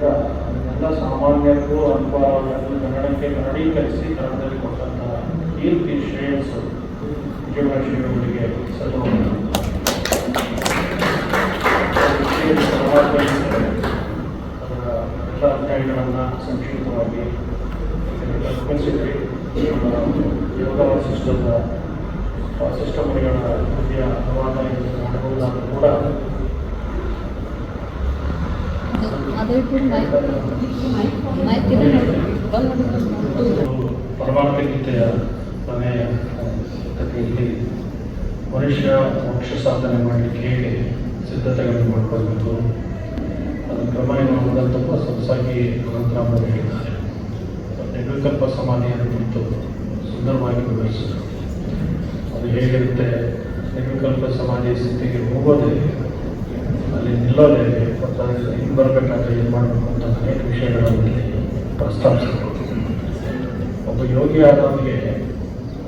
ಕನ್ನಡದಿಂದ ಎಲ್ಲ ಸಾಮಾನ್ಯರಿಗೂ ಅನುಕೂಲವಾಗಲು ಕನ್ನಡಕ್ಕೆ ಕನ್ನಡೀಕರಿಸಿ ಕನ್ನಡದಲ್ಲಿ ಕೊಟ್ಟಂತಹ ಕೀರ್ತಿ ಶ್ರೇಯಸ್ಸು ಶ್ರೀಗಳಿಗೆ ಸಲ್ಲುವುದು ಅದರ ಎಲ್ಲ ಅಧ್ಯಾಯಗಳನ್ನು ಸಂಕ್ಷಿಪ್ತವಾಗಿ ಕಲಿಸಿದ್ರಿ ಯೋಗ ವಾಸಿಷ್ಠದ ವಾಸಿಷ್ಠ ಮುನಿಗಳ ಕೃತಿಯ ಅನುವಾದ ಎಂದು ಮಾಡಬಹುದಾದರೂ ಕೂಡ ಅದಕ್ಕೆ ಮೈಕ್ ಮೈಕಿನ ಬಂದು ಪರಮಾರ್ಥ ಗೀತೆಯ ಕೊನೆಯ ಕಥೆಯಲ್ಲಿ ಮನುಷ್ಯ ಮೋಕ್ಷ ಸಾಧನೆ ಮಾಡಲಿಕ್ಕೆ ಹೇಗೆ ಸಿದ್ಧತೆಗಳನ್ನು ಮಾಡಿಕೊಳ್ಬೇಕು? ಅದರ ಕ್ರಮ ಏನು ಅನ್ನೋದನ್ನು ಸೊಸಾಗಿ ಅನಂತರಾಮರು ಹೇಳಿದ್ದಾರೆ. ನಿರ್ವಿಕಲ್ಪ ಸಮಾಧಿಯನ್ನು ಕುರಿತು ಸುಂದರವಾಗಿ ವಿವರಿಸಿದರು. ಅದು ಹೇಗಿರುತ್ತೆ? ನಿರ್ವಿಕಲ್ಪ ಸಮಾಧಿಯ ಸ್ಥಿತಿಗೆ ಹೋಗೋದೇ ಅಲ್ಲಿ ನಿಲ್ಲೋದೇ ಮತ್ತು ಹಿಂಗೆ ಬರಬೇಕಾದ್ರೆ ಏನು ಮಾಡಬೇಕು ಅಂತ ಅನೇಕ ವಿಷಯಗಳಲ್ಲಿ ಪ್ರಸ್ತಾಪಿಸಬೇಕು ಒಬ್ಬ ಯೋಗಿ ಆದವನಿಗೆ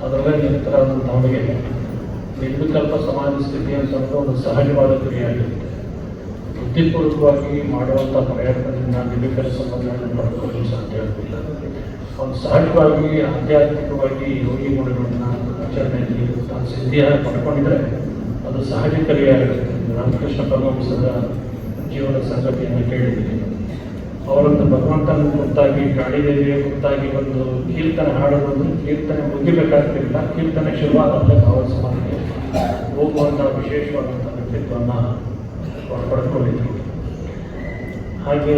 ಅದರಲ್ಲೇ ನಿರತರಾದಂಥವನಿಗೆ ನಿರ್ವಿಕಲ್ಪ ಸಮಾಜ ಸ್ಥಿತಿ ಅಂತಂದ್ರೆ ಒಂದು ಸಹಜವಾದ ಕ್ರಿಯೆಯಾಗಿರುತ್ತೆ ಬುದ್ಧಿಪೂರ್ವಕವಾಗಿ ಮಾಡುವಂಥ ಪ್ರಯತ್ನದಿಂದ ನಿರ್ವಿಕಲ್ಪ ಸಂಬಂಧಗಳನ್ನು ಪಡ್ಕೊಳ್ಳಲು ಸಾಧ್ಯ ಆಗುತ್ತಿಲ್ಲ ಅವನು ಸಹಜವಾಗಿ, ಆಧ್ಯಾತ್ಮಿಕವಾಗಿ ಯೋಗಿ ಗುಣಗಳನ್ನು ಆಚರಣೆಯಲ್ಲಿ ತಾನು ಸಿದ್ಧಿಯನ್ನು ಪಡ್ಕೊಂಡಿದ್ರೆ ಅದು ಸಹಜ ಕ್ರಿಯೆಯಾಗಿರುತ್ತೆ. ರಾಮಕೃಷ್ಣ ಪರಮಹಂಸರ ಜೀವನ ಸಂಗತಿಯನ್ನು ಕೇಳಿದ್ದೀನಿ ಅವರಂತ ಭಗವಂತನ ಕುರಿತಾಗಿ ಗಾಳಿದೇವಿಯ ಕುರಿತಾಗಿ ಒಂದು ಕೀರ್ತನೆ ಹಾಡೋದು ಕೀರ್ತನೆ ಮುಗಿಬೇಕಾಗ್ತಿಲ್ಲ ಕೀರ್ತನೆ ಶುರುವಾದಂತೆ ಭಾವ ಸಮಾಧಿಗೆ ಹೋಗುವಂಥ ವಿಶೇಷವಾದಂಥ ವ್ಯಕ್ತಿತ್ವವನ್ನು ಅವರು ಪಡ್ಕೊಂಡಿದ್ರು ಹಾಗೆ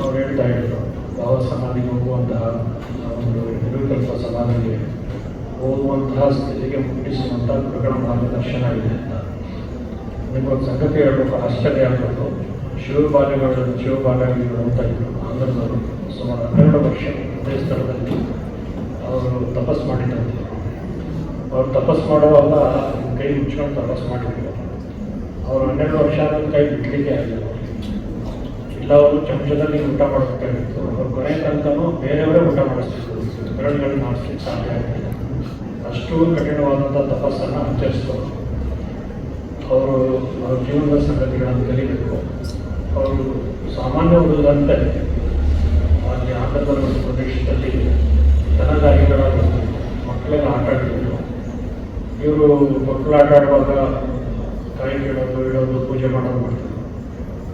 ಅವ್ರು ಹೇಳ್ತಾ ಇದ್ರು ಭಾವ ಸಮಾಧಿಗೆ ಹೋಗುವಂತಹ ಒಂದು ನಿರುಕಲ್ಪ ಸಮಾಧಿಗೆ ಹೋಗುವಂತಹ ಸ್ಥಿತಿಗೆ ಮುಟ್ಟಿಸುವಂಥ ಗುರುಗಳ ಮಾರ್ಗದರ್ಶನ ಇದೆ ಅಂತ. ನಿಮಗೊಂದು ಸಂಗತಿ ಹೇಳಬೇಕು, ಆಶ್ಚರ್ಯ ಆಗ್ಬೋದು ಶಿವಭಾಗಗಳು ಶಿವಭಾಗಗಳು ಅಂತ ಇದ್ದರು ಆಂಧ್ರದವರು ಸುಮಾರು ಹನ್ನೆರಡು ವರ್ಷ ಅದೇ ಸ್ಥಳದಲ್ಲಿ ಅವರು ತಪಸ್ ಮಾಡಿದ್ದಾರೆ ಅವ್ರು ತಪಸ್ ಮಾಡುವಾಗ ಕೈ ಮುಚ್ಕೊಂಡು ತಪಸ್ ಮಾಡಿದ್ರು. ಅವರು ಹನ್ನೆರಡು ವರ್ಷ ಆದ್ಮೇಲೆ ಕೈ ಬಿಡಲಿಕ್ಕೆ ಆಗಿಲ್ಲ. ಇಲ್ಲ, ಅವರು ಚಮಚದಲ್ಲಿ ಊಟ ಮಾಡಬೇಕಾಗಿತ್ತು. ಅವ್ರ ಕೊನೆ ತನಕನೂ ಬೇರೆಯವರೇ ಊಟ ಮಾಡಿಸ್ತಿದ್ರು. ಬೆರಳುಗಳು ಮಾಡಿಸ್ಲಿಕ್ಕೆ ಸಾಧ್ಯ ಆಗಲಿಲ್ಲ. ಅಷ್ಟು ಕಠಿಣವಾದಂಥ ತಪಸ್ಸನ್ನು ಆಚರಿಸಿದ್ರು ಅವರು ಅವ್ರ ಜೀವನದ ಸಂಗತಿಗಳನ್ನು ಕಲಿಬೇಕು ಅವರು ಸಾಮಾನ್ಯ ಹುಡುಗರಂತೆ ಅಲ್ಲಿ ಆಟದ ಪ್ರದೇಶದಲ್ಲಿ ದನಗಾರಿಗಳ ಒಂದು ಮಕ್ಕಳೆಲ್ಲ ಆಟ ಆಡಿದ್ರು. ಇವರು ಮಕ್ಕಳು ಆಟ ಆಡುವಾಗ ಕಾಯಿ ಕೇಳೋದು, ಇಡೋದು, ಪೂಜೆ ಮಾಡೋದು ಮಾಡ್ತಾರೆ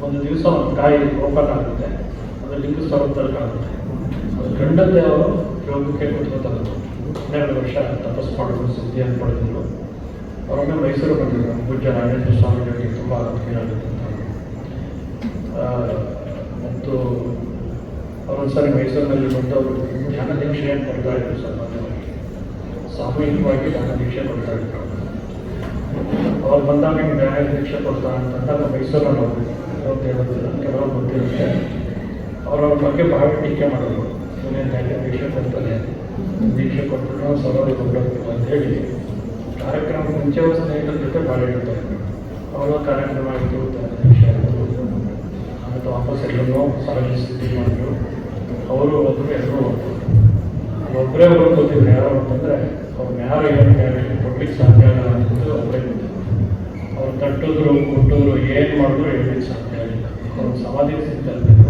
ಒಂದು ದಿವಸ ಒಂದು ಕಾಯಿ ಓಪನ್ ಆಗುತ್ತೆ ಅದು ಲಿಂಗ ಸ್ವರೂಪದಲ್ಲಿ ಕಾಣುತ್ತೆ ಅದು ಗಂಡದ್ದೇ ಅವರು ಯೋಗಕ್ಕೆ ಕೂತ್ಕೋತಾರೆ ಹನ್ನೆರಡು ವರ್ಷ ತಪಸ್ಸು ಮಾಡಿದ್ರು ಸಿದ್ಧಿಯನ್ನು ಪಡೆದಿದ್ರು. ಅವರೊಮ್ಮೆ ಮೈಸೂರು ಬಂದಿದ್ರು. ಪೂಜ್ಯ ರಾಜೇಂದ್ರ ಸ್ವಾಮಿ ಜೊತೆಗೆ ತುಂಬ ಆ, ಮತ್ತು ಅವರೊಂದ್ಸರಿ ಮೈಸೂರಿನಲ್ಲಿ ಬಂದು ಅವರು ಧ್ಯಾನ ದೀಕ್ಷೆಯನ್ನು ಕೊಡ್ತಾ ಇದ್ರು ಸಾಮಾನ್ಯವಾಗಿ ಸಾಮೂಹಿಕವಾಗಿ ಧ್ಯಾನ ದೀಕ್ಷೆ ಕೊಡ್ತಾ ಇದ್ರು. ಅವ್ರು ಬಂದಾಗ ಹಿಂಗೆ ನ್ಯಾಯ ದೀಕ್ಷೆ ಕೊಡ್ತಾ ಅಂತಂದಾಗ ಮೈಸೂರಲ್ಲಿ ಹೋಗ್ಬೇಕು ಕೆಲವರು ಗೊತ್ತಿರುತ್ತೆ. ಅವರವ್ರ ಬಗ್ಗೆ ಭಾಳ ಟೀಕೆ ಮಾಡೋದು ಇವನೇನು ವಿಡಿಯೋ ಕೊಡ್ತಾನೆ. ದೀಕ್ಷೆ ಕೊಟ್ಟರು ಸವಾಲು ಹೋಗ್ಬೇಕು ಅಂತ ಹೇಳಿ. ಕಾರ್ಯಕ್ರಮ ಮುಂಚೆ ಅವ್ರ ಸ್ನೇಹಿತರ ಜೊತೆ ಇದ್ರು ಅವರ ಕಾರ್ಯಕ್ರಮ ಆಯಿತು ಆಮೇಲೆ ವಾಪಸ್ ಎಲ್ಲರೂ ಸಾರಿಗೆ ಸ್ಥಿತಿ ಮಾಡಿದ್ರು. ಅವರು ಒಬ್ಬರು ಎಲ್ಲರೂ ಒಬ್ಬರೇ ಒಬ್ಬರು ಗೊತ್ತಿದ್ರು ಯಾರು ಅಂತಂದರೆ ಅವ್ರನ್ನ ಯಾರು ಏನು ಗ್ಯಾರಂಟಿ ಕೊಡ್ಲಿಕ್ಕೆ ಸಾಧ್ಯ ಆಗಲ್ಲ ಅಂತ ಒಬ್ಬರೇ ಗೊತ್ತಿದ್ರು ಅವ್ರು ತಟ್ಟಿದ್ರು, ಕೊಟ್ಟಿದ್ರು, ಏನು ಮಾಡಿದ್ರು ಹೇಳಲಿಕ್ಕೆ ಸಾಧ್ಯ ಆಗಿಲ್ಲ ಅವ್ರ ಸಮಾಧಿ ಸ್ಥಿತಿಯಲ್ಲಿದ್ದರು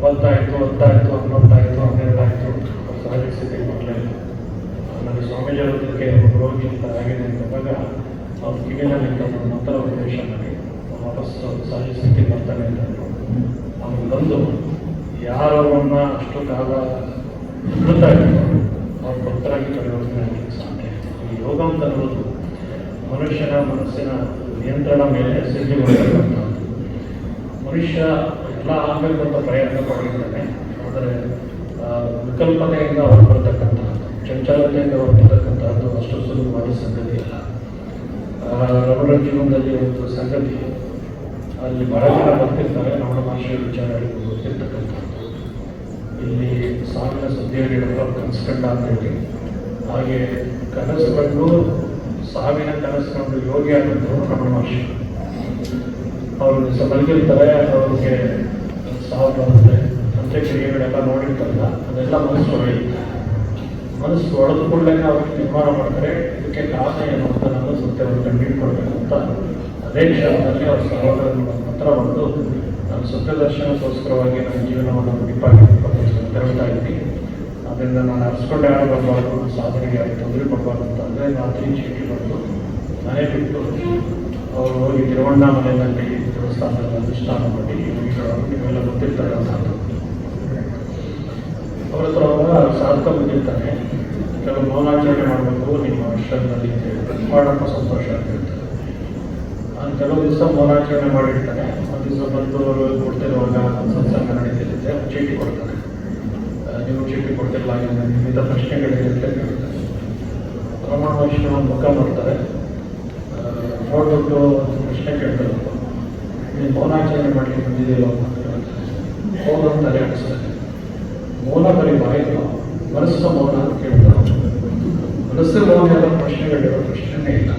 ಒಂಬತ್ತಾಯಿತು ಹತ್ತಾಯಿತು ಹನ್ನೊಂದಾಯಿತು ಹನ್ನೆರಡಾಯಿತು ಸಹಜ ಸ್ಥಿತಿಗೆ ಬರಲಿಲ್ಲ ಆಮೇಲೆ ಸ್ವಾಮೀಜಿ ಅವರ ಒಬ್ಬ ರೋಗಿ ಅಂತ ಆಗಿದೆ ಅಂತಂದಾಗ ಅವ್ರ ಕಿವಿನಲ್ಲಿ ಒಂದು ಮಂತ್ರ ಉಪದೇಶ ಮಾಡಿ ವಾಪಸ್ ಸಹಜ ಸ್ಥಿತಿ ಬರ್ತಾನೆ ಅಂತ ಆಮೇಲೆ ಬಂದು ಯಾರವನ್ನ ಅಷ್ಟು ಕಾಲ ಇದ್ರು ಅವ್ರ ಭಕ್ತರಾಗಿ ಪರಿವರ್ತನೆ ಆಗಲಿಕ್ಕೆ ಸಾಧ್ಯ ಈ ಯೋಗ ಅಂತ ಅನ್ನೋದು ಮನುಷ್ಯನ ಮನಸ್ಸಿನ ನಿಯಂತ್ರಣ ಮೇಲೆ ಸಿದ್ಧಿಗೊಳ್ಳತಕ್ಕಂಥದ್ದು ಮನುಷ್ಯ ಎಲ್ಲ ಆಮೇಲೆ ಅಂತ ಪ್ರಯತ್ನ ಪಟ್ಟಿದ್ದಾನೆ ಆದರೆ ವಿಕಲ್ಪನೆಯಿಂದ ಅವರು ಬರ್ತಕ್ಕಂತಹ ಚಂಚಲತೆಯಿಂದ ಅವರು ಬರ್ತಕ್ಕಂಥದ್ದು ಅಷ್ಟು ಸುಲಭವಾದ ಸಂಗತಿ ಇಲ್ಲ ರಮಣ ಜೀವನದಲ್ಲಿ ಒಂದು ಸಂಗತಿ, ಅಲ್ಲಿ ಬಹಳ ಜನ ಬರ್ತಿರ್ತಾರೆ, ರಮಣ ಭಾಷೆಯ ವಿಚಾರ ಗೊತ್ತಿರ್ತಕ್ಕಂಥದ್ದು ಇಲ್ಲಿ ಸಾವಿನ ಸುದ್ದಿಯಲ್ಲಿ ಹೇಳಿರುವ ಕನಸು ಕಂಡ ಅಂತ ಹೇಳಿ. ಹಾಗೆ ಕನಸು ಕಂಡು ಸಾವಿನ ಕನಸು ಕಂಡು ಯೋಗಿ ಆಗಿದ್ದು ರಮಣ ಮಹರ್ಷಿ. ಅವರು ಮಲಗಿರ್ತಾರೆ, ಅವ್ರಿಗೆ ಸಾವು ಬರುತ್ತೆ ಅಂತ್ಯಕ್ರಿಯೆಗಳೆಲ್ಲ ನೋಡಿರ್ತಾರಲ್ಲ, ಅದೆಲ್ಲ ಮನಸ್ಸು ಹೊಳೆಯುತ್ತೆ ಮನಸ್ಸು ಹೊಡೆದು ಕೂಡಲೇ ಅವ್ರು ನಿರ್ಮಾಣ ಮಾಡ್ತಾರೆ. ಇದಕ್ಕೆ ಕಾರಣ ಏನು ಅಂತ ನಾನು ಸತ್ಯವನ್ನು ಕಂಡುಹಿಡ್ಕೊಳ್ಬೇಕು ಅಂತ. ಅದೇ ಕ್ಷಣದಲ್ಲಿ ಅವ್ರ ಸಹೋದರನ ಹತ್ರ ಬಂದು ನಾನು ದರ್ಶನಕ್ಕೋಸ್ಕರವಾಗಿ ನನ್ನ ಜೀವನವನ್ನು ತೆರಳ್ತಾ ಇದ್ದೀನಿ. ಅದರಿಂದ ನಾನು ಹರಿಸ್ಕೊಂಡೆ ಆಡಬಾರ್ದು ಸಾಧನೆಗೆ ಯಾರು ತೊಂದರೆ ಕೊಡಬಾರ್ದು ಅಂತ ಅಂದರೆ ರಾತ್ರಿ ಚೀಟಿ ಬಂದು ಮನೆ ಬಿಟ್ಟು ಅವರು ಹೋಗಿ ತಿರುವಣ್ಣಾಮಲೆಯಲ್ಲಿ ದೇವಸ್ಥಾನದಲ್ಲಿ ಅನುಷ್ಠಾನ ಮಾಡಿ ನೀವೆಲ್ಲ ಗೊತ್ತಿರ್ತಾರೆ ಅಂತ ಅವ್ರ ಹತ್ರ ಅವಾಗ ಸಾಧಕ ಬಂದಿರ್ತಾನೆ. ಕೆಲವು ಮೌನಾಚರಣೆ ಮಾಡಬೇಕು, ನಿಮ್ಮ ವರ್ಷದಲ್ಲಿ ಅಂತ ಹೇಳ್ತಾರೆ ಮಾಡಪ್ಪ ಸಂತೋಷ ಅಂತ ಹೇಳ್ತಾರೆ ನಾನು ಕೆಲವು ದಿವಸ ಮೌನಾಚರಣೆ ಮಾಡಿರ್ತಾನೆ. ಒಂದು ದಿವಸ ಬಂದು ಅವರು ಕೊಡ್ತಿರುವಾಗ ಸತ್ಸಂಗ ನಡೀತಿರುತ್ತೆ ಚೀಟಿ ಕೊಡ್ತಾರೆ. ನೀವು ಚೀಟಿ ಕೊಡ್ತಿರಲ್ಲ ನಿಮ್ಮಿಂದ ಪ್ರಶ್ನೆಗಳಿದೆ ಅಂತ ಕೇಳ್ತಾರೆ ಪ್ರಮಾಣ ವೈಷ್ಣವ ಮುಖ ಮಾಡ್ತಾರೆ ನೋಡ್ಬಿಟ್ಟು ಪ್ರಶ್ನೆ ಕೇಳ್ತಾರೆ. ನೀವು ಮೌನಾಚರಣೆ ಮಾಡಲಿಕ್ಕೆ ಬಂದಿದ್ದೀರೋ ಅಂತ ಕೇಳ್ತಾರೆ ಹೌದು ಅಂತ ತಲೆ ಮೌನ ಬರೀ ಬಾಯಿಲ್ಲ, ಮನಸ್ಸು ಮೌನ ಅಂತ ಕೇಳ್ತಾರೆ. ಮನಸ್ಸು ಮೌನ ಎಲ್ಲ ಪ್ರಶ್ನೆಗಳಿರೋ ಪ್ರಶ್ನೆನೇ ಇಲ್ಲ.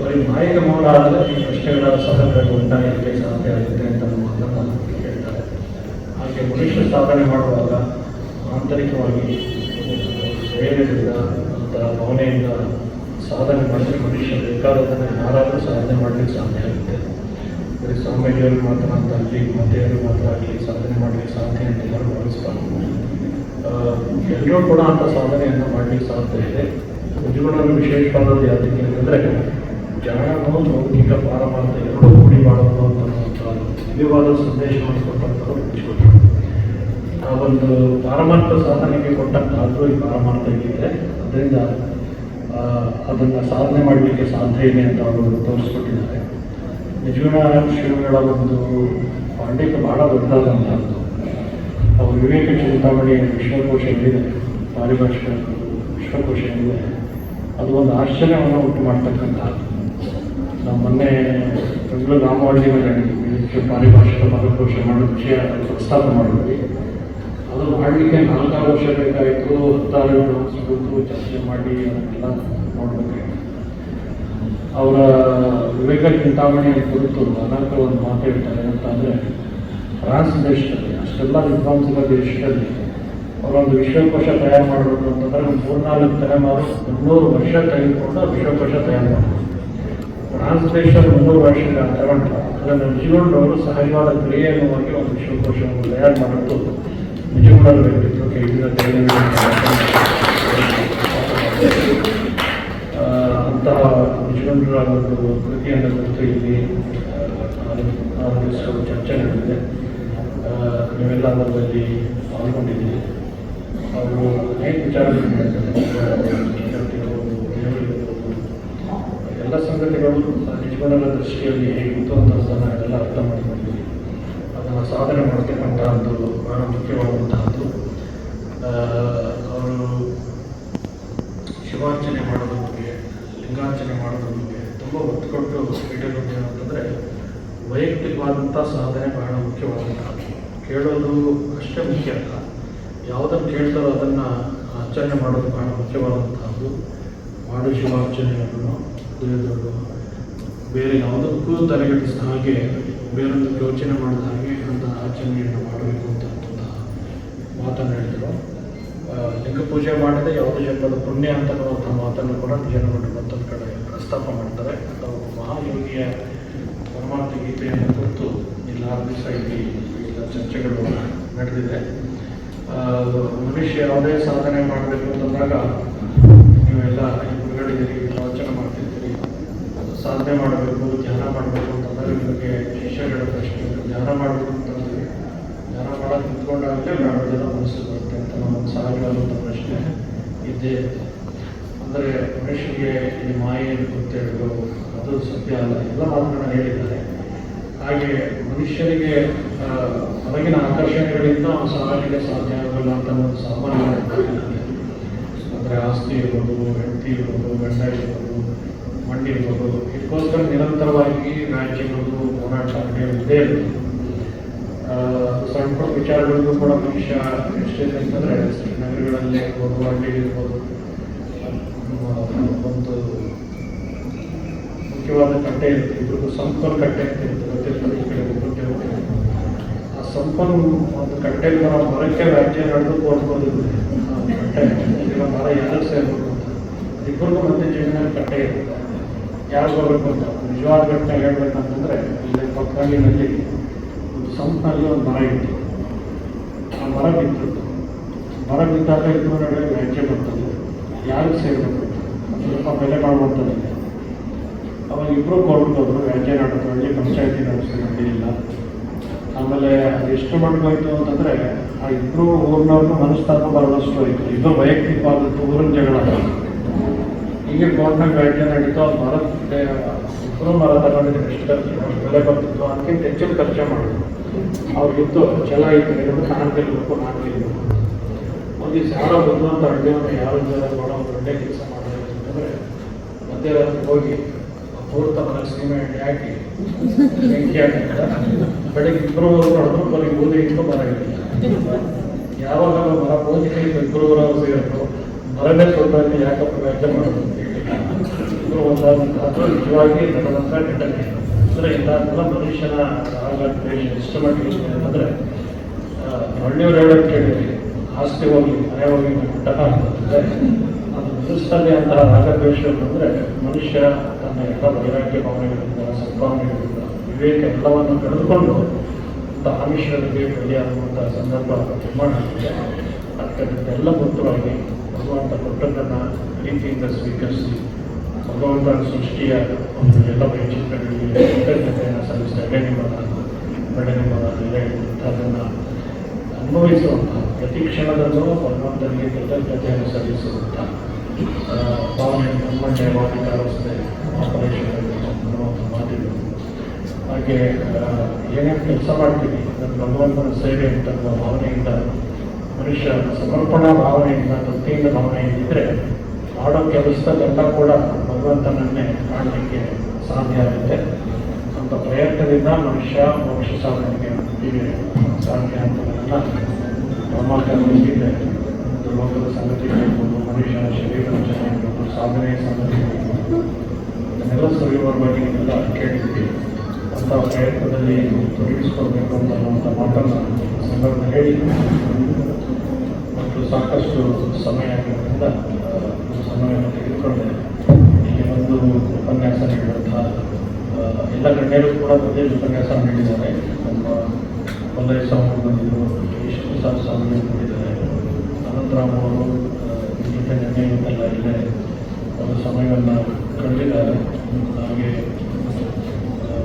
ಬರೀ ಮಾಯಿಗೆ ಮೌನ ಆದರೆ ಈ ಪ್ರಶ್ನೆಗಳ ಸಹಜವಾಗಿ ಉಂಟಾಗಲಿಕ್ಕೆ ಸಾಧ್ಯ ಆಗುತ್ತೆ ಅಂತ ನಮ್ಮ ಹೇಳ್ತಾರೆ. ಹಾಗೆ ಮನುಷ್ಯ ಸಾಧನೆ ಮಾಡುವಾಗ ಆಂತರಿಕವಾಗಿ ಧೈರ್ಯದಿಂದ ಅಂತ ಭಾವನೆಯಿಂದ ಸಾಧನೆ ಮಾಡಿದ್ರೆ ಮನುಷ್ಯ ಬೇಕಾದದನ್ನು ಯಾರಾದರೂ ಸಾಧನೆ ಮಾಡಲಿಕ್ಕೆ ಸಾಧ್ಯ ಆಗುತ್ತೆ. ಬರೀ ಸ್ವಾಮಿಜಿಯವರು ಮಾತ್ರ ಅಂತ ಅಲ್ಲಿ ಮತೆಯವರು ಮಾತ್ರ ಆಗಲಿ, ಸಾಧನೆ ಮಾಡಲಿಕ್ಕೆ ಸಾಧ್ಯ ಅಂತ ಎಲ್ಲರೂ ಭಾವಿಸ್ಬಾರ್ದು ಎಲ್ಲರೂ ಕೂಡ ಅಂತ ಸಾಧನೆಯನ್ನು ಮಾಡಲಿಕ್ಕೆ ಸಾಧ್ಯ ಇದೆ. ನಿಜಗುಣಗಳು ವಿಶೇಷವಾದದ್ದು ಯಾವುದಕ್ಕೆ ಅಂತಂದರೆ ಜನರನ್ನು ಲೌಕಿಕ ಪಾರಮಾರ್ಥ ಎರಡೂ ಕೂಡಿ ಮಾಡೋದು ಅನ್ನುವಂಥ ವಿವಾದ ಸಂದೇಶವನ್ನು ಕೊಟ್ಟಂಥವ್ರು ನಿಜಗುಣ ಆ ಒಂದು ಪಾರಮಾರ್ಥ ಸಾಧನೆಗೆ ಕೊಟ್ಟಂತಹದ್ದು ಈ ಪಾರಮಾರ್ಥ ಇದೆ ಅದರಿಂದ ಅದನ್ನು ಸಾಧನೆ ಮಾಡಲಿಕ್ಕೆ ಸಾಧ್ಯ ಇದೆ ಅಂತ ಅವರು ತೋರಿಸ್ಕೊಟ್ಟಿದ್ದಾರೆ. ನಿಜಗುಣ ಶ್ರೀಗಳ ಒಂದು ಪಾಂಡಿತ್ಯ ಬಹಳ ದೊಡ್ಡದಾದಂಥದ್ದು ಅವರು ವಿವೇಕ ಚಿಂತಾಮಣಿ ವಿಶ್ವಕೋಶ ಏನಿದೆ ಪಾರಿಭಾಷಿಕ ವಿಶ್ವಕೋಶ ಏನಿದೆ ಅದು ಒಂದು ಆಶ್ಚರ್ಯವನ್ನು ಉಂಟು ಮಾಡ್ತಕ್ಕಂಥದ್ದು ನಾವು ಮೊನ್ನೆ ಬೆಂಗಳೂರು ಗ್ರಾಮವಾಡಿ ಮೇಲೆ ನಡೆದಿದ್ದೀವಿ ಪಾರಿಭಾಷಿಕ ಪದಕೋಶ ಮಾಡೋ ವಿಷಯ ಪ್ರಸ್ತಾಪ ಮಾಡಿದ್ವಿ ಅದು ಮಾಡಲಿಕ್ಕೆ ನಾಲ್ಕಾರು ವರ್ಷ ಬೇಕಾಯಿತು ಹತ್ತಾರು ಕೂತು ಚರ್ಚೆ ಮಾಡಿ ಅದನ್ನೆಲ್ಲ ನೋಡ್ಬೇಕಾಗಿತ್ತು ಅವರ ವಿವೇಕ ಚಿಂತಾಮಣಿ ಕುರಿತು ಅನೇಕ ಒಂದು ಮಾತು ಹೇಳ್ತಾರೆ ಅಂದರೆ ಫ್ರಾನ್ಸ್ ದೇಶದಲ್ಲಿ ಅಷ್ಟೆಲ್ಲ ವಿದ್ವಾಂಸರ ದೇಶದಲ್ಲಿ ಅವರೊಂದು ವಿಶ್ವಕೋಶ ತಯಾರು ಮಾಡಬೇಕು ಅಂತಂದರೆ ಮೂರ್ನಾಲ್ಕು ತಲೆಮಾರು ಮುನ್ನೂರು ವರ್ಷ ತೆಗೆದುಕೊಂಡು ವಿಶ್ವಕೋಶ ತಯಾರು ಮಾಡಬೇಕು ಫ್ರಾನ್ಸ್ ದೇಶದ ಮುನ್ನೂರು ವರ್ಷಗಳ ತಗೊಂಡು ಅದನ್ನು ನಿಜಗೊಂಡವರು ಸಹಜವಾದ ಕ್ರಿಯೆಯನ್ನು ಹೋಗಿ ಒಂದು ವಿಶ್ವಕೋಶವನ್ನು ತಯಾರು ಮಾಡೋದು ಆ, ಅಂತಹ ಯಶವಂತರ ಒಂದು ಕೃತಿಯನ್ನು ಕುರಿತು ಇಲ್ಲಿ ಆ, ನಾಲ್ಕು ದಿವಸ ಚರ್ಚೆ ನಡೆದಿದೆ ನೀವೆಲ್ಲ ಅದರಲ್ಲಿ ಪಾಲ್ಗೊಂಡಿದ್ದೀರಿ ಅವರು ಅನೇಕ ವಿಚಾರಗಳನ್ನು ಎಲ್ಲ ಸಂಗತಿಗಳು ನಿಜಗುಣದ ದೃಷ್ಟಿಯಲ್ಲಿ ಹೇಗಿತ್ತು ಅನ್ನೋದನ್ನು ಎಲ್ಲ ಅರ್ಥ ಮಾಡಿಕೊಂಡಿದ್ದೀವಿ ಅದನ್ನು ಸಾಧನೆ ಮಾಡ್ತಕ್ಕಂತಹದ್ದು ಬಹಳ ಮುಖ್ಯವಾದಂತಹದ್ದು ಅವರು ಶಿವಾರ್ಚನೆ ಮಾಡೋದ್ರ ಬಗ್ಗೆ ಲಿಂಗಾರ್ಚನೆ ಮಾಡೋದ್ರ ಬಗ್ಗೆ ತುಂಬ ಒತ್ತು ಕೊಟ್ಟು ಹೇಳಿರೋದು ಏನಂತಂದರೆ ವೈಯಕ್ತಿಕವಾದಂಥ ಸಾಧನೆ ಬಹಳ ಮುಖ್ಯವಾದಂಥದ್ದು ಕೇಳೋದು ಅಷ್ಟೇ ಮುಖ್ಯ ಅಲ್ಲ. ಯಾವುದನ್ನು ಕೇಳ್ತಾರೋ ಅದನ್ನು ಆಚರಣೆ ಮಾಡೋದು ಬಹಳ ಮುಖ್ಯವಾದಂತಹದ್ದು ಮಾಡು ಶಿವಾರ್ಚನೆಯನ್ನು ತಿಳಿದವರು ಬೇರೆ ಯಾವುದಕ್ಕೂ ತಲೆಗಟ್ಟಿಸಿದ ಹಾಗೆ ಬೇರೊಂದು ಯೋಚನೆ ಮಾಡಿದ ಹಾಗೆ ಅಂತ ಆಚರಣೆಯನ್ನು ಮಾಡಬೇಕು ಅಂತ ಮಾತನ್ನು ಹೇಳಿದರು ಲಿಂಗ ಪೂಜೆ ಮಾಡದೆ ಯಾವುದೇ ಜನ್ಮದ ಪುಣ್ಯ ಅಂತ ಮಾತನ್ನು ಕೂಡ ಜನಗಳು ಮತ್ತೊಂದು ಕಡೆ ಪ್ರಸ್ತಾಪ ಮಾಡ್ತಾರೆ. ಅದು ಮಹಾಯೋಗಿಯ ಪರಮಾರ್ಥ ಗೀತೆಯನ್ನು ಕುರಿತು ಇಲ್ಲ ದಿವಸ ಇಲ್ಲಿ ಎಲ್ಲ ಚರ್ಚೆಗಳು ನಡೆದಿದೆ. ಮನುಷ್ಯ ಯಾವುದೇ ಸಾಧನೆ ಮಾಡಬೇಕು ಅಂತಂದಾಗ ನೀವೆಲ್ಲ ಈ ಗುರುಗಳಿದ್ದೀರಿ ಪ್ರವಚನ ಮಾಡ್ತಿರ್ತೀರಿ. ಸಾಧನೆ ಮಾಡಬೇಕು, ಧ್ಯಾನ ಮಾಡಬೇಕು ಅಂತಂದಾಗ ನಿಮಗೆ ಶಿಷ್ಯಗಳ ಪ್ರಶ್ನೆ ಧ್ಯಾನ ಮಾಡಬೇಕು. ಮಾಡೋದು ನಿಂತ್ಕೊಂಡಾಗಲೇ ಜನ ಮನಸ್ಸು ಬರುತ್ತೆ ಅಂತ ಒಂದು ಸಹಜವಾದಂಥ ಪ್ರಶ್ನೆ ಇದ್ದೇ ಇರುತ್ತೆ. ಅಂದರೆ ಮನುಷ್ಯನಿಗೆ ಈ ಮಾಯೆಯನ್ನು ಗೊತ್ತೇಳೋದು ಅದು ಸತ್ಯ ಅಲ್ಲ. ಎಲ್ಲ ಮಾತುಗಳನ್ನ ಹೇಳಿದ್ದಾರೆ. ಹಾಗೆ ಮನುಷ್ಯನಿಗೆ ಹೊರಗಿನ ಆಕರ್ಷಣೆಗಳಿಂದ ಅವನು ಸಾಧನೆಗೆ ಸಾಧ್ಯ ಆಗಲ್ಲ ಅಂತ ಒಂದು ಸಾಮಾನ್ಯ ಅಂದರೆ ಆಸ್ತಿ ಇರ್ಬೋದು ಹೆಂಡತಿ ಇರ್ಬೋದು ಗಂಡ ಇರ್ಬೋದು ಮಣ್ಣಿರ್ಬೋದು ಇದಕ್ಕೋಸ್ಕರ ನಿರಂತರವಾಗಿ ರಾಜ್ಯಗಳು ಹೋರಾಟ ನಡೆಯುವುದೇ ಇರುತ್ತೆ ಆ, ಸಣ್ಣ ಪುಟ್ಟ ವಿಚಾರಗಳಿಗೂ ಕೂಡ ಮನುಷ್ಯ ಎಷ್ಟೇ ಅಂತಂದರೆ ನಗರಗಳಲ್ಲಿ ಹಳ್ಳಿ ಇರ್ಬೋದು. ಒಂದು ಮುಖ್ಯವಾದ ಕಟ್ಟೆ ಇರುತ್ತೆ. ಇಬ್ಬರಿಗೂ ಸಂಪನ್ ಕಟ್ಟೆ ಅಂತ ಗೊತ್ತಿರ್ತದೆ ಈ ಕಡೆ ಗೊತ್ತಿರುತ್ತೆ ಆ ಸಂಪನ್ ಒಂದು ಕಟ್ಟೆ ನಾವು ಮರಕ್ಕೆ ವ್ಯಾಜ್ಯ ನಡೆದು ಕೊಡ್ಬೋದು ಕಟ್ಟೆ ಈಗ ಮರ ಯಾರು ಸೇರ್ಬೋದು ಇಬ್ಬರಿಗೂ ಮತ್ತೆ ಜೀವನ ಕಟ್ಟೆ ಇರುತ್ತೆ. ಯಾರು ಬರಬೇಕು ಅಂತ? ನಿಜವಾದ ಘಟನೆ ಹೇಳ್ಬೇಕಂತಂದ್ರೆ ಇಲ್ಲಿ ಪಕ್ಕದಲ್ಲಿ ಒಂದು ಒಂದು ಮರ ಇತ್ತು. ಆ ಮರ ಬಿತ್ತು. ಮರ ಬಿದ್ದಾಗ ಇಬ್ಬರು ನಡುವೆ ವ್ಯಾಖ್ಯೆ ಬರ್ತದೆ. ಯಾರಿಗೆ ಸೇರಬೇಕು. ಸ್ವಲ್ಪ ಬೆಲೆ ಮಾಡುವಂಥದ್ದು ಅವಾಗ ಇಬ್ಬರು ಕೊಡ್ಬೋದು ವ್ಯಾಖ್ಯೆ ನಡೆದು ಪಂಚಾಯತಿ ನಡೆಸಿಲ್ಲ ಆಮೇಲೆ ಎಷ್ಟು ಮಾಡ್ಬೋಯ್ತು ಅಂತಂದ್ರೆ, ಆ ಇಬ್ಬರು ಊರಿನವ್ರನ್ನ ಮನಸ್ತಾಪ ಬರೋದಷ್ಟು ಹೋಯ್ತು ಇದು ವೈಯಕ್ತಿಕವಾದದ್ದು ಊರಿನ ಜಗಳ. ಹೀಗೆ ಕೋರ್ಟ್ನಾಗ ವ್ಯಾಖ್ಯೆ ನಡೀತು. ಅದು ಮರ ಇಬ್ಬರು ಮರ ತಗೊಂಡಿದ್ದೀನಿ ಎಷ್ಟು ಖರ್ಚು ಬೆಲೆ ಬರ್ತಿತ್ತು. ಅದಕ್ಕಿಂತ ಹೆಚ್ಚಿನ ಖರ್ಚು ಮಾಡಿದ್ರು. ಅವ್ರಿಗಿತ್ತು ಛಲ ಇತ್ತು ಹೇಳಿದ್ರು ನಾನು ಗೆಲ್ಲಬೇಕು ನಾನು ಗೆಲ್ಲಬೇಕು ಒಂದು ದಿವಸ ಯಾರೋ ಬುದ್ಧಿವಂತ ಅಡುಗೆವನ್ನು ಯಾವ ಜನ ಮಾಡೋ ಒಂದು ಒಳ್ಳೆ ಕೆಲಸ ಮಾಡೋದು ಅಂತಂದರೆ, ಮಧ್ಯರಾತ್ರಿ ಹೋಗಿ ಪೂರ್ತ ಮನೆ ಸೀಮೆ ಎಣ್ಣೆ ಹಾಕಿ, ಬೆಂಕಿ ಹಾಕಿದ್ದ ಬೆಳಗ್ಗೆ ಇಬ್ಬರು ಹೊಡೆದ್ರು ಬರೀ ಊದಿ ಇಟ್ಟು ಮರ ಇರಲಿಲ್ಲ ಯಾವಾಗ ಮರ ಪೂಜೆ ಇಬ್ಬರು ಸೇರಿದ್ರು ಮರನೇ ಸ್ವಲ್ಪ ಯಾಕಪ್ಪ ವ್ಯಾಖ್ಯೆ ಮಾಡೋದು? ಅಂತ ಹೇಳಿ ಇಬ್ಬರು ಒಂದಾದಂತ ಅದು ನಿಜವಾಗಿ ನಡೆದಂಥ ಘಟನೆ ಅಂದರೆ ಇಂಥ ಮನುಷ್ಯನ ರಾಗ ದ್ವೇಷ ಎಷ್ಟು ಮಟ್ಟಿಗೆ ಇದೆ ಅಂತಂದರೆ ಹಳ್ಳಿಯವ್ರು ಹೇಳೋದು ಕೇಳಿದ್ರಿ ಆಸ್ತಿ ಹೋಗಿ ಮನೆ ಹೋಗಿ ಘಟಕ ಅಂತಂದರೆ ಅದು ನಿಲ್ಲಿಸ್ತದೆ ಅಂತಹ ರಾಗದ್ವೇಷ ಅಂತಂದರೆ ಮನುಷ್ಯ ತನ್ನ ಎಲ್ಲ ವೈರಾಗ್ಯ ಭಾವನೆಗಳಿಂದ, ಸದ್ಭಾವನೆಗಳಿಂದ, ವಿವೇಕ ಎಲ್ಲವನ್ನು ಕಳೆದುಕೊಂಡು ಅಂತ ಆಮಿಷಗಳಿಗೆ ಬಲಿಯಾಗುವಂಥ ಸಂದರ್ಭ ನಿರ್ಮಾಣ ಆಗಿದೆ. ಅದಕ್ಕೆ ಎಲ್ಲ ಮುಕ್ತವಾಗಿ ಭಗವಂತ ಕೊಟ್ಟದ್ದನ್ನು ಪ್ರೀತಿಯಿಂದ ಸ್ವೀಕರಿಸಿ ಭಗವಂತನ ಸೃಷ್ಟಿಯ ಒಂದು ಎಲ್ಲ ವೈಚಿತ್ರಗಳಿಗೆ ಕೃತಜ್ಞತೆಯನ್ನು ಸಲ್ಲಿಸ್ತಾ ಎಡೆ ನಿಮ್ಮದ ಬೆಳೆ ನಿಮ್ಮದ ನೆಲೆ ಅದನ್ನು ಅನುಭವಿಸುವಂತಹ ಪ್ರತಿ ಕ್ಷಣದಲ್ಲೂ ಭಗವಂತನಿಗೆ ಕೃತಜ್ಞತೆಯನ್ನು ಸಲ್ಲಿಸುವಂಥ ಭಾವನೆ ನಮ್ಮನ್ನೇ ವಾದಿಕಾರಿಸದೆ ಆಪರೇಷನ್ ಅನ್ನುವಂಥ ಮಾತಿದೆ. ಹಾಗೆ ಏನೇನು ಕೆಲಸ ಮಾಡ್ತೀವಿ ನನ್ನ ಭಗವಂತನ ಸೇವೆ ಅಂತ ಅನ್ನುವ ಭಾವನೆಯಿಂದ ಮನುಷ್ಯ ಸಮರ್ಪಣಾ ಭಾವನೆಯಿಂದ, ಭಕ್ತಿಯಿಂದ ಭಾವನೆಯಿಂದ ಇದ್ದರೆ ಮಾಡೋ ಕೆಲಸದಲ್ಲೆಲ್ಲ ಕೂಡ ಭಗವಂತನನ್ನೇ ಮಾಡಲಿಕ್ಕೆ ಸಾಧ್ಯ ಆಗುತ್ತೆ. ಅಂತ ಪ್ರಯತ್ನದಿಂದ ಮನುಷ್ಯ ಮೋಕ್ಷ ಸಾಧನೆಗೆ ಸಾಧ್ಯ ಅಂತ ಬ್ರಹ್ಮಾಂಡದಲ್ಲಿದೆ ಒಂದು ಲೋಕದ ಸಂಗತಿ ಇರ್ಬೋದು ಮನುಷ್ಯನ ರಚನೆ ಇರ್ಬೋದು ಸಾಧನೆಯ ಸಂಗತಿ ಇರ್ಬೋದು ಸುರಿಯುವ ಬಗ್ಗೆ ಎಲ್ಲ ಕೇಳಿದ್ವಿ. ಅಂತ ಪ್ರಯತ್ನದಲ್ಲಿ ತೊಡಗಿಸ್ಕೊಳ್ಬೇಕು ಅಂತ ಅನ್ನುವಂಥ ಮಾತನ್ನು ಸಂದರ್ಭ ಹೇಳಿ ಮತ್ತು ಸಾಕಷ್ಟು ಸಮಯ ಆಗಿರೋದ್ರಿಂದ ಸಮಯವನ್ನು ತೆಗೆದುಕೊಂಡೆ. ಒಂದು ಉಪನ್ಯಾಸ ನೀಡಿದಂತಹ ಎಲ್ಲ ಗಣ್ಯರು ಕೂಡ ಒಂದೇ ಉಪನ್ಯಾಸ ನೀಡಿದ್ದಾರೆ. ನಮ್ಮ ಕೊಲ್ಲೈ ಸ್ವಾಮಿ ಬಂದಿದ್ದರು ವಿಷ್ಣುಪ್ರಸಾದ್ ಸ್ವಾಮಿ ಬಂದಿದ್ದಾರೆ ಅನಂತರಾಮ್ ಅವರು ನೆನ್ನೆ ಇಲ್ಲೇ ಒಂದು ಸಮಯವನ್ನು ಕಳೆದಿದ್ದಾರೆ. ಹಾಗೆ ಆ,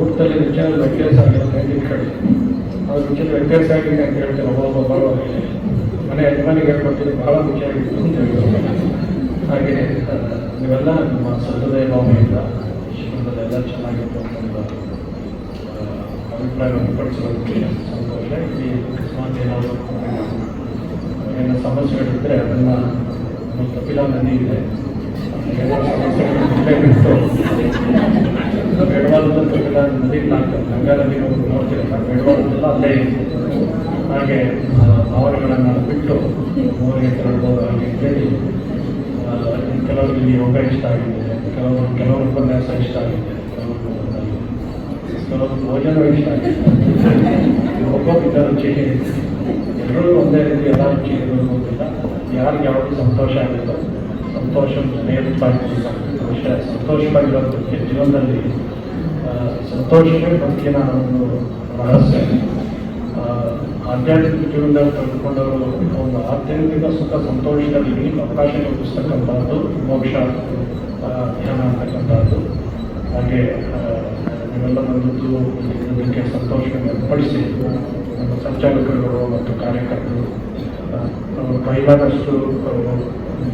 ಊಟದಲ್ಲಿ ವಿಚಾರ ವ್ಯತ್ಯಾಸ ಆಗಿರುತ್ತೆ ಅವ್ರ ಮುಖ್ಯ ವ್ಯತ್ಯಾಸ ಆಗಿದೆ ಅಂತ ಹೇಳ್ತಾರೆ, ಒಬ್ಬ ಬರುವಾಗ. ಮನೆ ಯಜಮಾನಿಗೆ ಹೇಳ್ಕೊಟ್ಟಿದ್ದು ಬಹಳ ಆಗಿತ್ತು ಅಂತ ಹೇಳಿದ್ರು ಹಾಗೆ, ನೀವೆಲ್ಲ ನಮ್ಮ ಸಂಪ್ರದಾಯ ಭಾವನೆಯಿಂದ ಎಲ್ಲ ಚೆನ್ನಾಗಿತ್ತು ಅಂತ ಅಭಿಪ್ರಾಯವನ್ನು ವ್ಯಕ್ತಪಡಿಸೋದಕ್ಕೆ ಸಂತೋಷ. ಇಲ್ಲಿ ಅಕಸ್ಮಾತ್ ಏನಾದರೂ ಏನೋ ಸಮಸ್ಯೆಗಳಿದ್ದರೆ ಅದನ್ನು ನಮ್ಮ ಕಪಿಲಾ ನದಿ ಇದೆ ಕಪಿಲಾ ನದಿ ಗಂಗಾ ನದಿ ನೋಡ್ತೀರಲ್ಲ ಹಾಗೆ ಭಾವನೆಗಳನ್ನು ಬಿಟ್ಟು ಮೂರಿಗೆ ತೆರಳ್ಬೋದು ಹಾಗೆ ಕೆಲವರಿಗೆ ಯೋಗ ಇಷ್ಟ ಆಗಿದೆ ಕೆಲವರು ಕೆಲವರು ಉಪನ್ಯಾಸ ಇಷ್ಟ ಆಗಿದೆ ಕೆಲವರು ಭೋಜನ ಇಷ್ಟ ಆಗಿದೆ ಒಬ್ಬೊಬ್ಬ ರುಚಿ ಎಲ್ಲರೂ ಒಂದೇ ರೀತಿ ಎಲ್ಲ ರುಚಿ ಇರೋದಿಲ್ಲ ಯಾರಿಗೆ ಯಾವುದು ಸಂತೋಷ ಆಗುತ್ತೋ ಸಂತೋಷ ನೇರವಾಗಿ ಸಂತೋಷ ಸಂತೋಷವಾಗಿರೋದಕ್ಕೆ ಜೀವನದಲ್ಲಿ ಸಂತೋಷವೇ ಬದುಕಿನ ಒಂದು ರಹಸ್ಯ. ಆಧ್ಯಾತ್ಮಿಕ ಜೀವನದಲ್ಲಿ ತೆಗೆದುಕೊಂಡವರು ಒಂದು ಆಧ್ಯಾತ್ಮಿಕ ಸುಖ ಸಂತೋಷದಲ್ಲಿ ಅವಕಾಶ ಕಲ್ಪಿಸ್ತಕ್ಕಂಥದ್ದು ಮೋಕ್ಷ ಧ್ಯಾನ ಅಂತಕ್ಕಂಥದ್ದು. ಹಾಗೆ ನಿಮ್ಮೆಲ್ಲ ಬಂದದ್ದು ಇದಕ್ಕೆ ಸಂತೋಷವನ್ನು ಏರ್ಪಡಿಸಿ, ನಮ್ಮ ಸಂಚಾಲಕರುಗಳು ಮತ್ತು ಕಾರ್ಯಕರ್ತರು ಕೈಲಾದಷ್ಟು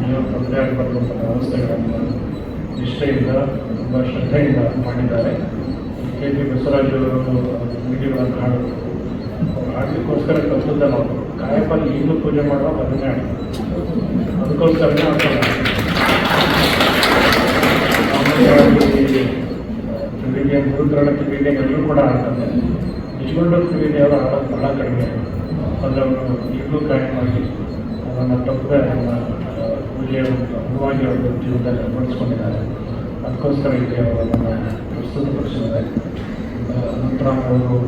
ನೀವು ತೊಂದರೆ ಆಗಬಾರ್ದಂಥ ವ್ಯವಸ್ಥೆಗಳನ್ನು ನಿಷ್ಠೆಯಿಂದ ತುಂಬ ಶ್ರದ್ಧೆಯಿಂದ ಮಾಡಿದ್ದಾರೆ. ಕೆ ಪಿ ಬಸವರಾಜವರು ನೀಡಿರುವಂಥ ಹಾಡು ಅವ್ರು ಹಾಡಲಿಕ್ಕೋಸ್ಕರ ಕಲಿತದ್ದ ನಾವು ಕಾಯಪಲ್ಲಿ ಈಗಲೂ ಪೂಜೆ ಮಾಡುವಾಗ ಅದನ್ನೇ ಹಾಡು ಅದಕ್ಕೋಸ್ಕರನೇ ತ್ರಿವೇದಿಯ ಗುರುಗ್ರಹಣ ತ್ರಿವೇದಿಯ ಎಲ್ಲರೂ ಕೂಡ ಆಡ್ತಾರೆ. ಅವರು ತ್ರಿವೇದಿಯವರು ಆಡೋದು ಬಹಳ ಕಡಿಮೆ ಆದರೆ ಅವರು ಈಗಲೂ ಕಾಯಮಾಗಿ ಅದನ್ನು ತಪ್ಪದೆ ಒಂದು ಅಂಗವಾಗಿ ಅವರು ಜೀವನದಲ್ಲಿ ಅಳವಡಿಸ್ಕೊಂಡಿದ್ದಾರೆ ಅದಕ್ಕೋಸ್ಕರ ಇಲ್ಲಿ ಅವರು ಅದನ್ನು ಪ್ರಸ್ತುತಪಡಿಸಿದ್ದಾರೆ ನಂತರ ಅವರು